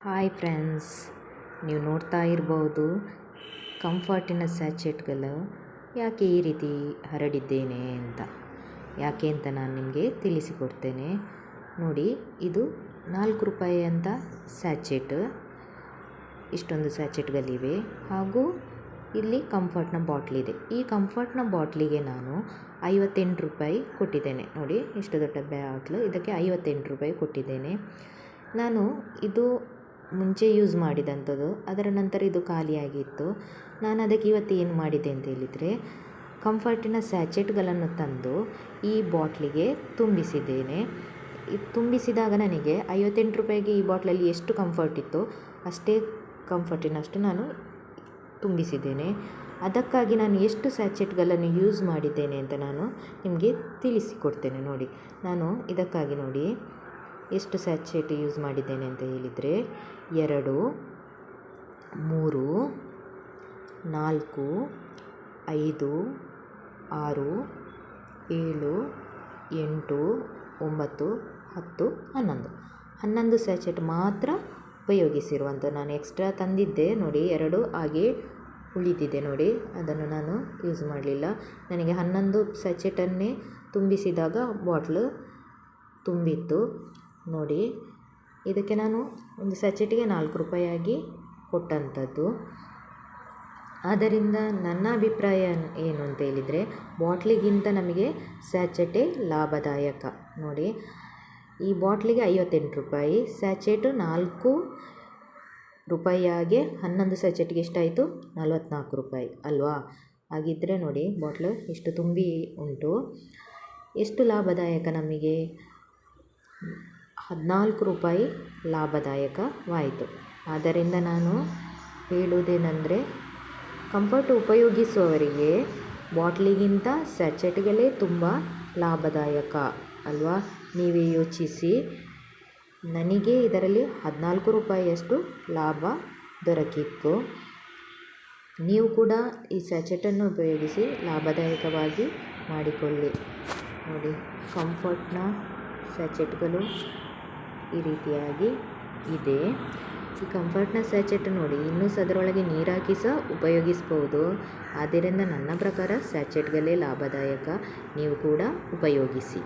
Hi friends ನೀವು ನೋಡ್ತಾ ಇರ್ಬೋದು ಕಂಫರ್ಟಿನ ಸ್ಯಾಚೆಟ್ಗಳು ಯಾಕೆ ಈ ರೀತಿ ಹರಡಿದ್ದೇನೆ ಅಂತ. ಯಾಕೆ ಅಂತ ನಾನು ನಿಮಗೆ ತಿಳಿಸಿಕೊಡ್ತೇನೆ. ನೋಡಿ, ಇದು ನಾಲ್ಕು ರೂಪಾಯಿ ಅಂತ ಸ್ಯಾಚೆಟ್ ಇಷ್ಟೊಂದು ಸ್ಯಾಚೆಟ್ಗಳಿವೆ ಹಾಗೂ ಇಲ್ಲಿ ಕಂಫರ್ಟ್ನ ಬಾಟ್ಲಿದೆ ಈ ಕಂಫರ್ಟ್ನ ಬಾಟ್ಲಿಗೆ ನಾನು ಐವತ್ತೆಂಟು ರೂಪಾಯಿ ಕೊಟ್ಟಿದ್ದೇನೆ. ನೋಡಿ, ಇಷ್ಟು ದೊಡ್ಡ ಬಾಟ್ಲು ಇದಕ್ಕೆ ಐವತ್ತೆಂಟು ರೂಪಾಯಿ ಕೊಟ್ಟಿದ್ದೇನೆ. ನಾನು ಇದು ಮುಂಚೆ ಯೂಸ್ ಮಾಡಿದಂಥದ್ದು. ಅದರ ನಂತರ ಇದು ಖಾಲಿಯಾಗಿತ್ತು ನಾನು ಅದಕ್ಕೆ ಇವತ್ತು ಏನು ಮಾಡಿದೆ ಅಂತ ಹೇಳಿದರೆ ಕಂಫರ್ಟಿನ ಸ್ಯಾಚೆಟ್ಗಳನ್ನು ತಂದು ಈ ಬಾಟ್ಲಿಗೆ ತುಂಬಿಸಿದ್ದೇನೆ. ತುಂಬಿಸಿದಾಗ ನನಗೆ ಐವತ್ತೆಂಟು ರೂಪಾಯಿಗೆ ಈ ಬಾಟ್ಲಲ್ಲಿ ಎಷ್ಟು ಕಂಫರ್ಟ್ ಇತ್ತು ಅಷ್ಟೇ ಕಂಫರ್ಟಿನಷ್ಟು ನಾನು ತುಂಬಿಸಿದ್ದೇನೆ. ಅದಕ್ಕಾಗಿ ನಾನು ಎಷ್ಟು ಸ್ಯಾಚೆಟ್ಗಳನ್ನು ಯೂಸ್ ಮಾಡಿದ್ದೇನೆ ಅಂತ ನಾನು ನಿಮಗೆ ತಿಳಿಸಿಕೊಡ್ತೇನೆ ನೋಡಿ. ನಾನು ಇದಕ್ಕಾಗಿ ನೋಡಿ. ಎಷ್ಟು ಸ್ಯಾಚೆಟ್ ಯೂಸ್ ಮಾಡಿದ್ದೇನೆ ಅಂತ ಹೇಳಿದರೆ ಎರಡು, ಮೂರು, ನಾಲ್ಕು, ಐದು, ಆರು, ಏಳು, ಎಂಟು, ಒಂಬತ್ತು, ಹತ್ತು, ಹನ್ನೊಂದು. ಹನ್ನೊಂದು ಸ್ಯಾಚೆಟ್ ಮಾತ್ರ ಉಪಯೋಗಿಸಿರುವಂಥ ನಾನು ಎಕ್ಸ್ಟ್ರಾ ತಂದಿದ್ದೆ ನೋಡಿ, ಎರಡು ಹಾಗೆ ಉಳಿದಿದೆ ನೋಡಿ, ಅದನ್ನು ನಾನು ಯೂಸ್ ಮಾಡಲಿಲ್ಲ. ನನಗೆ ಹನ್ನೊಂದು ಸ್ಯಾಚೆಟನ್ನೇ ತುಂಬಿಸಿದಾಗ ಬಾಟ್ಲು ತುಂಬಿತ್ತು. ನೋಡಿ. ಇದಕ್ಕೆ ನಾನು ಒಂದು ಸ್ಯಾಚೆಟ್ಗೆ ನಾಲ್ಕು ರೂಪಾಯಿಯಾಗಿ ಕೊಟ್ಟಂಥದ್ದು. ಆದ್ದರಿಂದ ನನ್ನ ಅಭಿಪ್ರಾಯ ಏನು ಅಂತ ಹೇಳಿದರೆ, ಬಾಟ್ಲಿಗಿಂತ ನಮಗೆ ಸ್ಯಾಚೆಟೆ ಲಾಭದಾಯಕ. ನೋಡಿ, ಈ ಬಾಟ್ಲಿಗೆ ಐವತ್ತೆಂಟು ರೂಪಾಯಿ ಸ್ಯಾಚೆಟು ನಾಲ್ಕು ರೂಪಾಯಿಯಾಗೆ ಹನ್ನೊಂದು ಸ್ಯಾಚೆಟ್ಗೆ ಎಷ್ಟಾಯಿತು? ನಲ್ವತ್ನಾಲ್ಕು ರೂಪಾಯಿ, ಅಲ್ವಾ? ಹಾಗಿದ್ದರೆ ನೋಡಿ, ಬಾಟ್ಲು ಎಷ್ಟು ತುಂಬಿ ಉಂಟು. ಎಷ್ಟು ಲಾಭದಾಯಕ ನಮಗೆ? ಹದಿನಾಲ್ಕು ರೂಪಾಯಿ ಲಾಭದಾಯಕವಾಯಿತು. ಆದ್ದರಿಂದ ನಾನು ಹೇಳುವುದೇನೆಂದರೆ, ಕಂಫರ್ಟ್ ಉಪಯೋಗಿಸುವವರಿಗೆ ಬಾಟ್ಲಿಗಿಂತ ಸ್ಯಾಚೆಟ್ಗಳೇ ತುಂಬ ಲಾಭದಾಯಕ, ಅಲ್ವಾ? ನೀವೇ ಯೋಚಿಸಿ. ನನಗೆ ಇದರಲ್ಲಿ ಹದಿನಾಲ್ಕು ರೂಪಾಯಿಯಷ್ಟು ಲಾಭ ದೊರಕಿತ್ತು. ನೀವು ಕೂಡ ಈ ಸ್ಯಾಚೆಟನ್ನು ಉಪಯೋಗಿಸಿ ಲಾಭದಾಯಕವಾಗಿ ಮಾಡಿಕೊಳ್ಳಿ. ನೋಡಿ, ಕಂಫರ್ಟ್ನ ಸ್ಯಾಚೆಟ್ಗಳು ಈ ರೀತಿಯಾಗಿ ಇದೆ. ಈ ಕಂಫರ್ಟ್ನ ಸ್ಯಾಚೆಟ್ ನೋಡಿ, ಇನ್ನೂ ಸಹ ಅದರೊಳಗೆ ನೀರು ಸಹ ಉಪಯೋಗಿಸ್ಬೋದು. ಆದ್ದರಿಂದ ನನ್ನ ಪ್ರಕಾರ ಸ್ಯಾಚೆಟ್ಗಳೇ ಲಾಭದಾಯಕ, ನೀವು ಕೂಡ ಉಪಯೋಗಿಸಿ.